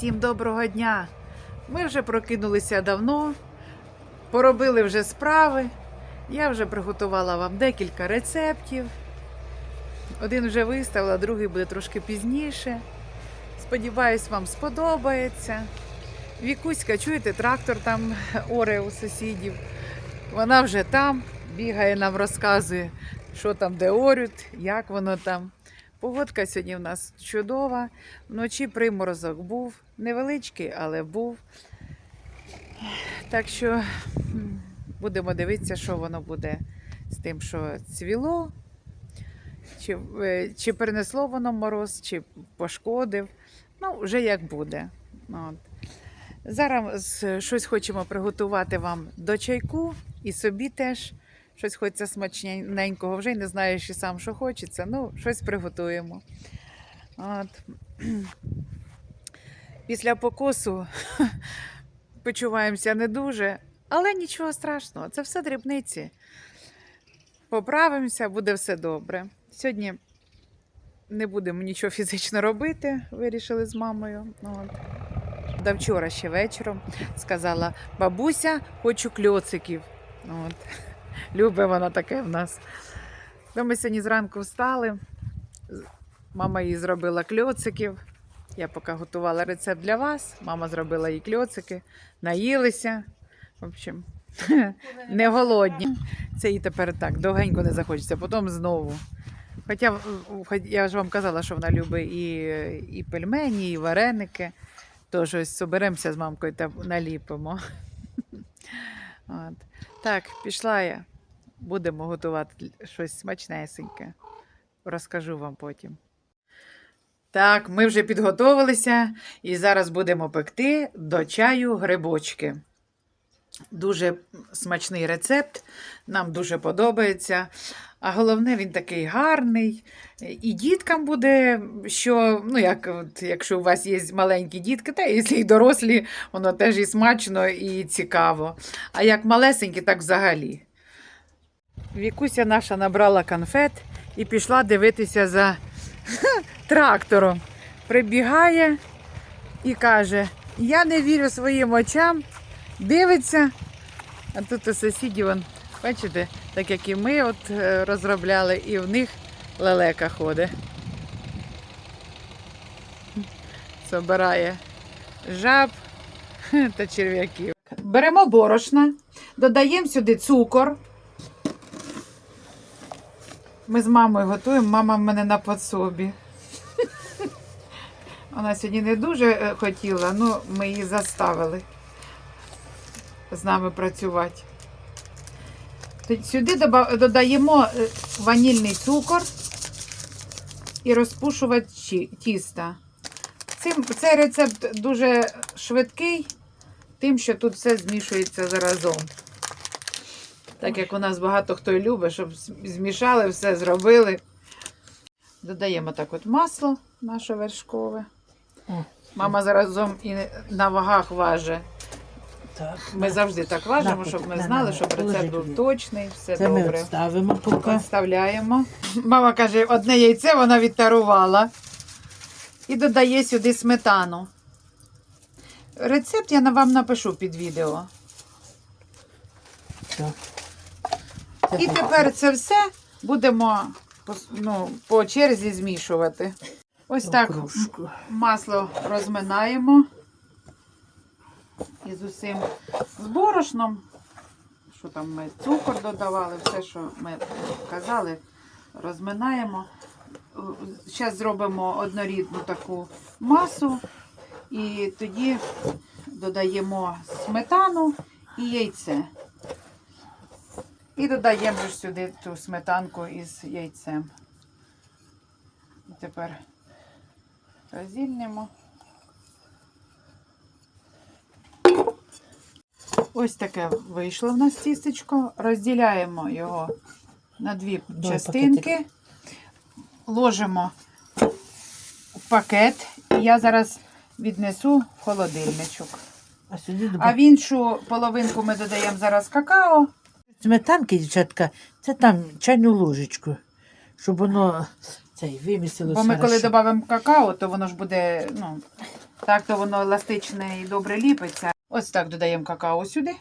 Всім доброго дня! Ми вже прокинулися давно, поробили вже справи. Я вже приготувала вам декілька рецептів. Один вже виставила, другий буде трошки пізніше. Сподіваюсь, вам сподобається. Вікуська, чуєте, трактор там оре у сусідів. Вона вже там бігає, нам розказує, що там, де орють, як воно там. Погодка сьогодні в нас чудова. Вночі приморозок був. Невеличкий, але був. Так що будемо дивитися, що воно буде з тим, що цвіло. Чи, е, чи перенесло воно мороз, чи пошкодив. Ну, вже як буде. От. Зараз щось хочемо приготувати вам до чайку і собі теж. Щось хочеться смачненького, вже й не знаєш і сам, що хочеться. Ну, щось приготуємо. От. Після покосу почуваємося не дуже, але нічого страшного, це все дрібниці. Поправимося, буде все добре. Сьогодні не будемо нічого фізично робити, вирішили з мамою. От. До вчора ще вечором сказала: бабуся, хочу кльоциків. От. Любить вона таке в нас. То ми сьогодні зранку встали. Мама їй зробила кльоциків. Я поки готувала рецепт для вас. Мама зробила їй кльоцики, наїлися. В общем, не голодні. Це їй тепер так довгенько не захочеться, потім знову. Хоча я ж вам казала, що вона любить і, і пельмені, і вареники. Тож ось соберемося з мамкою та наліпимо. От. Так, пішла я. Будемо готувати щось смачнесеньке. Розкажу вам потім. Так, ми вже підготовилися і зараз будемо пекти до чаю грибочки. Дуже смачний рецепт, нам дуже подобається. А головне, він такий гарний. І діткам буде, що, ну, як, от, якщо у вас є маленькі дітки, та якщо і дорослі, воно теж і смачно, і цікаво. А як малесенькі, так взагалі. Вікуся наша набрала конфет і пішла дивитися за трактором. Прибігає і каже: Я не вірю своїм очам, дивиться. А тут у сусідів, вон, бачите, так як і ми от е, розробляли, і в них лелека ходить. Собирає жаб та черв'яків. Беремо борошна, додаємо сюди цукор. Ми з мамою готуємо, мама в мене на подсобі. Вона сьогодні не дуже е, хотіла, але ми її заставили з нами працювати. Сюди додаємо е, ванільний цукор і розпушувач тіста. Цей рецепт дуже швидкий, тим, що тут все змішується заразом. Так як у нас багато хто і любить, щоб змішали, все зробили. Додаємо так от масло наше вершкове. Мама заразом і на вагах важить. Так, Ми завжди так важимо, щоб ми знали, щоб рецепт був точний, все це ми добре. відставимо поки. Підставляємо. Мама каже, одне яйце вона відтарувала і додає сюди сметану. Рецепт я на- вам напишу під відео. Все. І тепер це все будемо пос- ну, по черзі змішувати. Ось так масло розминаємо. І з усім з борошном. Що там ми цукор додавали, все, що ми казали, розминаємо. Зараз зробимо однорідну таку масу. І тоді додаємо сметану і яйце. І додаємо ж сюди ту сметанку із яйцем. І тепер роздільнемо. Ось таке вийшло в нас тістечко. Розділяємо його на дві Давай частинки, ложимо в пакет. І я зараз віднесу в холодильничок. А сюди А в іншу половинку ми додаємо зараз какао. сметанки, дівчатка, це там чайну ложечку, щоб воно цей вимісилося. Бо ми коли додамо какао, то воно ж буде ну, так то воно еластичне і добре ліпиться. Ось так додаємо какао сюди.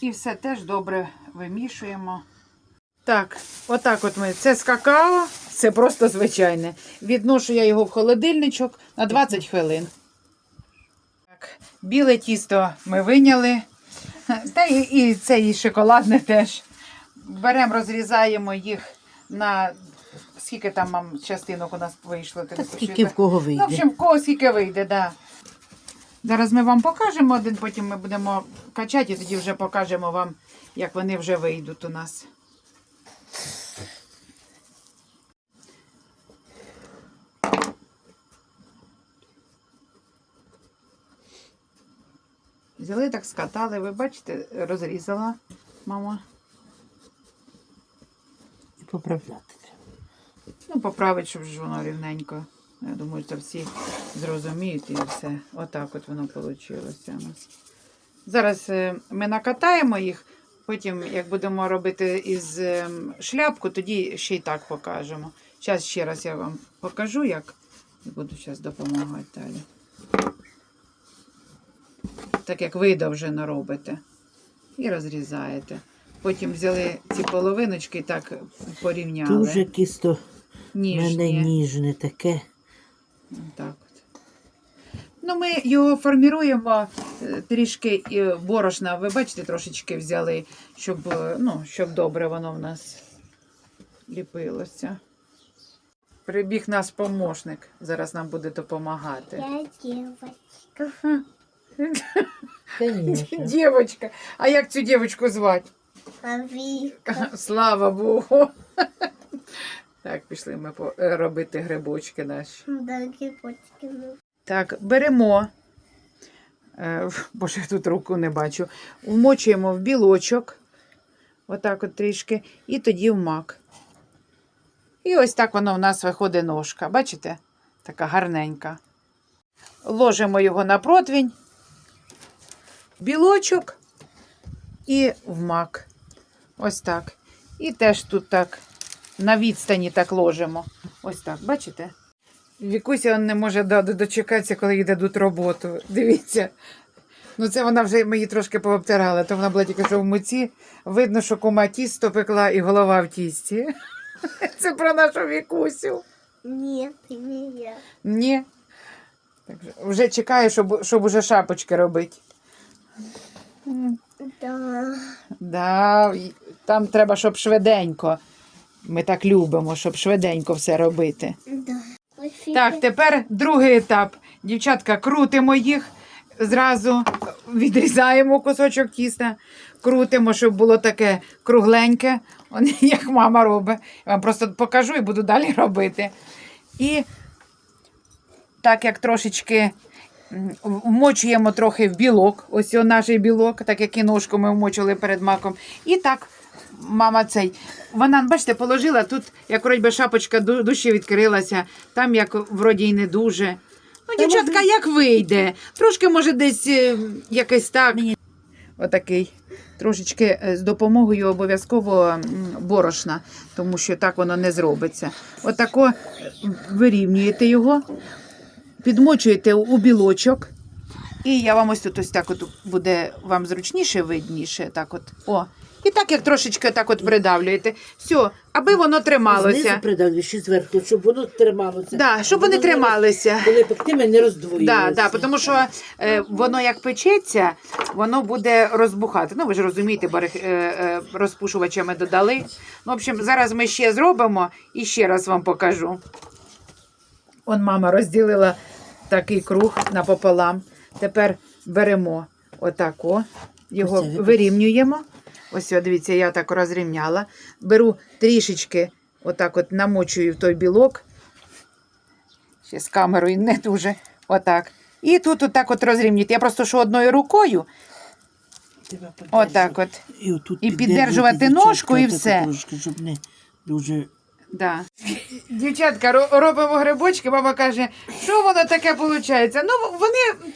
І все теж добре вимішуємо. Так, отак от ми. Це з какао, це просто звичайне. Відношу я його в холодильничок на 20 хвилин. Так, біле тісто ми виняли. Та і, і це і шоколадне теж. Беремо, розрізаємо їх на скільки там мам, частинок у нас вийшло. Та скільки в кого Ну, в вийде. общем, в кого скільки вийде, да. Зараз ми вам покажемо один, потім ми будемо качати, і тоді вже покажемо вам, як вони вже вийдуть у нас. Взяли так скатали, ви бачите, розрізала мама. І поправляти. Ну, поправить, щоб воно рівненько. Я думаю, що всі зрозуміють і все. Отак от воно вийшло у нас. Зараз е, ми накатаємо їх, потім, як будемо робити із е, шляпку, тоді ще й так покажемо. Зараз ще раз я вам покажу, як і буду зараз допомагати далі. Так як видовжено робите. І розрізаєте. Потім взяли ці половиночки і так порівняли. Дуже кісто в мене ніжне таке. Так от. Ну, ми його форміруємо е, трішки е, борошна. Ви бачите, трошечки взяли, щоб, е, ну, щоб добре воно в нас ліпилося. Прибіг наш помощник. Зараз нам буде допомагати. Я девочка. Конечно. Дівочка. А як цю дівочку звати? Слава Богу. Так, пішли ми е, робити грибочки наші. Дорогие почки. Так, беремо. Е, Боже, я тут руку не бачу. Вмочуємо в білочок. Отак от трішки. І тоді в мак. І ось так воно в нас виходить ножка. Бачите? Така гарненька. Ложимо його на противень. Білочок і в мак. Ось так. І теж тут так на відстані так ложимо. Ось так, бачите? Вікуся не може до- до- дочекатися, коли їде тут роботу. Дивіться. Ну, це вона вже її трошки пообтирала, то вона була тільки що в муці. Видно, що кума тісто пекла і голова в тісті. Це про нашу вікусю. Нет, не я. Ні. Так, вже- вже чекає, щоб, щоб уже шапочки робити. Да. Да, там треба, щоб швиденько. Ми так любимо, щоб швиденько все робити. Да. Так, тепер другий етап. Дівчатка, крутимо їх. Зразу відрізаємо кусочок тіста, крутимо, щоб було таке кругленьке, як мама робить. Я вам просто покажу і буду далі робити. І так як трошечки вмочуємо трохи в білок, ось наш білок, так як і ножку ми вмочили перед маком. І так, мама цей, вона, бачите, положила тут, як вроді би шапочка ду- дужче відкрилася, там як вроді й не дуже. Ну, дівчатка, як вийде? Трошки, може, десь е, якесь так. Отакий. Трошечки е, з допомогою обов'язково м, борошна, тому що так воно не зробиться. Отако вирівнюєте його, підмочуєте у білочок. І я вам ось тут ось так от буде вам зручніше, видніше. Так от. О. І так, як трошечки так от придавлюєте. Все, аби воно трималося. Знизу придавлю, ще зверху, щоб воно трималося. Да, щоб вони Воно не трималися. Коли пектиме, не роздвоюється. Да, да, тому що е, воно як печеться, воно буде розбухати. Ну, ви ж розумієте, бо е, е, розпушувача ми додали. Ну, в общем, зараз ми ще зробимо і ще раз вам покажу. Он мама розділила такий круг напополам. Тепер беремо отако, його Ось це ви- вирівнюємо. Ось, о, дивіться, я так розрівняла. Беру трішечки, отак от намочую в той білок. Ще з камерою не дуже. Отак. І тут отак от розрівнюєте. Я просто що одною рукою, Треба отак от. І, отут І піддержувати ножку, і отак все. Трошки, щоб не дуже Да. Дівчатка, ро- робимо грибочки, мама каже, що воно таке виходить? Ну, вони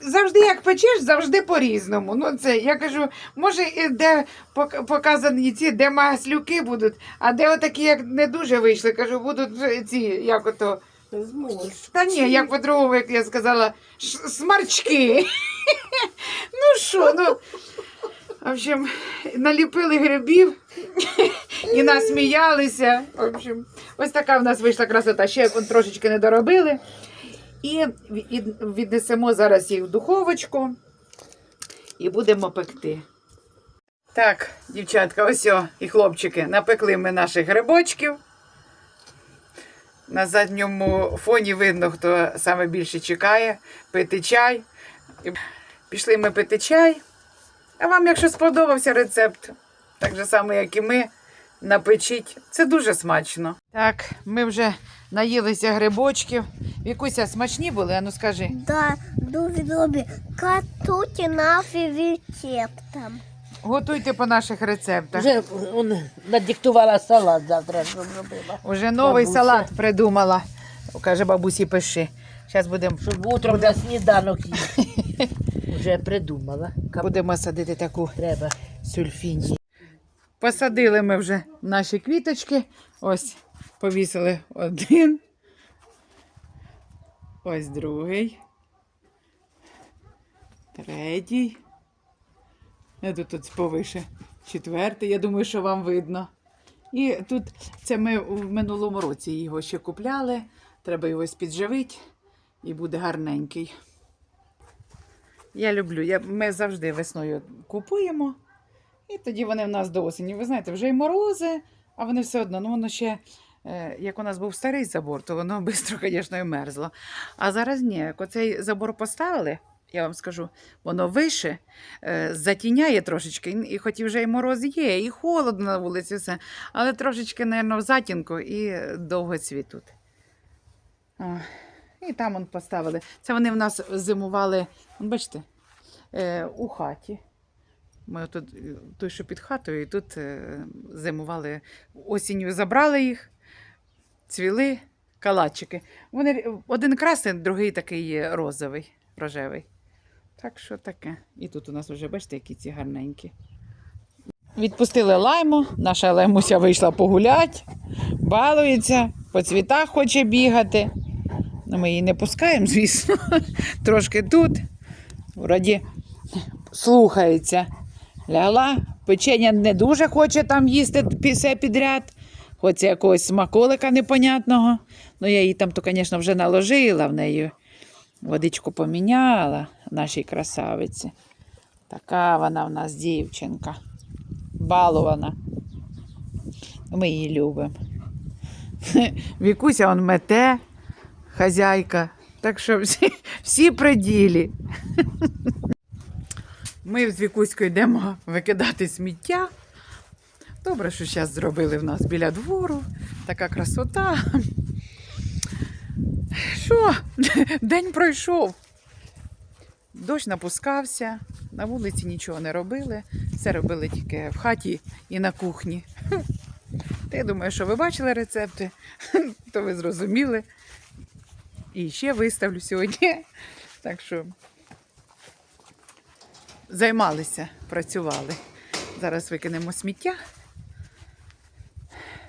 завжди як печеш, завжди по-різному. Ну, це, я кажу, може, і де пок- показані ці, де маслюки будуть, а де отакі, як не дуже вийшли, кажу, будуть вже ці, як ото. Та ні, як по-другому, як я сказала, ш- смарчки. ну що, ну. В общем, наліпили грибів і насміялися. В общем, ось така в нас вийшла красота. Ще трошечки не доробили. І віднесемо зараз їх в духовочку і будемо пекти. Так, дівчатка, ось о, і хлопчики, напекли ми наших грибочків. На задньому фоні видно, хто саме більше чекає, пити чай. Пішли ми пити чай. А вам, якщо сподобався рецепт, так же само, як і ми, напечіть. Це дуже смачно. Так, ми вже наїлися грибочків. Вікуся, смачні були, а ну скажи. Да, дуже добре. Катуті наші рецептом. Готуйте по наших рецептах. Вже он, надиктувала салат завтра, щоб робила. Уже новий Бабуся. салат придумала. Каже бабусі, пиши. Зараз будемо Щоб утром на сніданок їсти. Вже придумала. Будемо садити таку Треба. сульфінію. Посадили ми вже наші квіточки. Ось повісили один. Ось другий. Третій. Я тут, тут повише. Четвертий. Я думаю, що вам видно. І тут це ми в минулому році його ще купляли. Треба його підживити і буде гарненький. Я люблю. Я, ми завжди весною купуємо. І тоді вони в нас до осені. Ви знаєте, вже й морози, а вони все одно, ну воно ще, е, як у нас був старий забор, то воно швидко, звісно, і мерзло. А зараз ні, як оцей забор поставили, я вам скажу, воно вище, е, затіняє трошечки, і хоч і вже і мороз є, і холодно на вулиці, все, але трошечки, мабуть, в затінку і довго цвітуть. О, І там он поставили. Це вони в нас зимували, бачите, е, у хаті. Ми тут, е, той, що під хатою, і тут е, зимували. Осінню забрали їх, цвіли калачики. Вони один красний, другий такий розовий, рожевий. Так що таке. І тут у нас вже, бачите, які ці гарненькі. Відпустили лайму, наша лаймуся вийшла погуляти, балується, по цвітах хоче бігати. Ну, ми її не пускаємо, звісно. Трошки тут. Вроді слухається. Лягла, печення не дуже хоче там їсти все підряд. Хоче якогось смаколика непонятного. Ну, я їй там, то, звісно, вже наложила в неї. Водичку поміняла нашій красавиці. Така вона в нас дівчинка. Балована. Ми її любимо. Вікуся он мете, хазяйка. Так що всі, всі при ділі. Ми з Вікуською йдемо викидати сміття. Добре, що зараз зробили в нас біля двору. Така красота. Що? День пройшов. Дощ напускався, на вулиці нічого не робили. Все робили тільки в хаті і на кухні. Та я думаю, що ви бачили рецепти, то ви зрозуміли. І ще виставлю сьогодні. Так що займалися, працювали. Зараз викинемо сміття.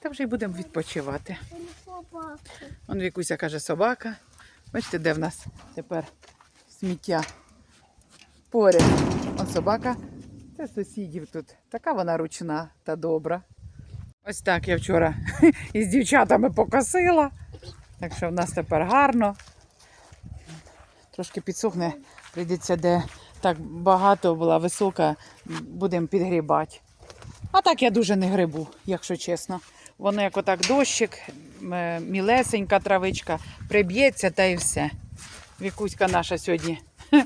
Та вже й будемо відпочивати. Он Вікуся каже собака. Бачите, де в нас тепер сміття поряд. Он собака. Це сусідів тут. Така вона ручна та добра. Ось так я вчора із дівчатами покосила. Так що в нас тепер гарно. Трошки підсохне, прийдеться, де так багато була висока, будемо підгрібати. А так я дуже не грибу, якщо чесно. Воно як отак дощик, е, мілесенька травичка, приб'ється та і все. Вікуська наша сьогодні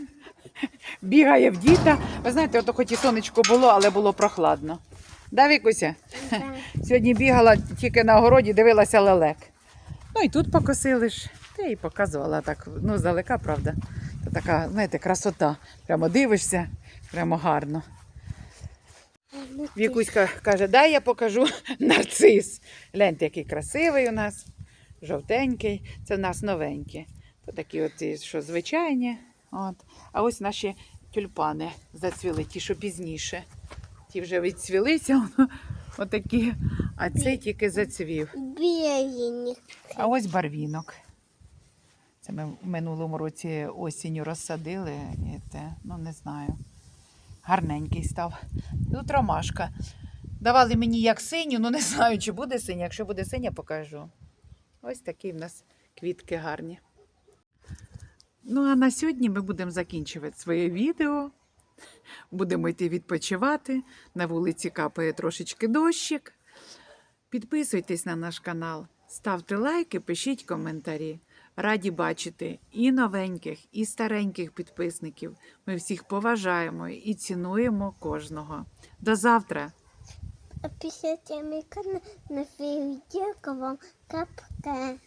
бігає в діта. Ви знаєте, ото хоч і сонечко було, але було прохладно. Да, Вікуся? Сьогодні бігала тільки на огороді, дивилася лелек. Ну і тут покосили ж. Та і показувала так, ну, здалека, правда. Це така, знаєте, красота. Прямо дивишся, прямо гарно. Вікуська каже, дай я покажу нарцис. Гляньте, який красивий у нас, жовтенький. Це в нас новенькі. То такі от, що звичайні. От. А ось наші тюльпани зацвіли, ті, що пізніше. Ті вже відцвілися, отакі, а цей тільки зацвів. А ось барвінок. Це ми в минулому році осінню розсадили. І те, ну не знаю. Гарненький став. Тут ромашка. Давали мені як синю, ну не знаю, чи буде синя. Якщо буде синя, покажу. Ось такі в нас квітки гарні. Ну, а на сьогодні ми будемо закінчувати своє відео. Будемо йти відпочивати. На вулиці капає трошечки дощик. Підписуйтесь на наш канал, ставте лайки, пишіть коментарі. Раді бачити і новеньких, і стареньких підписників. Ми всіх поважаємо і цінуємо кожного. До завтра! Мій канал на відео вам капке.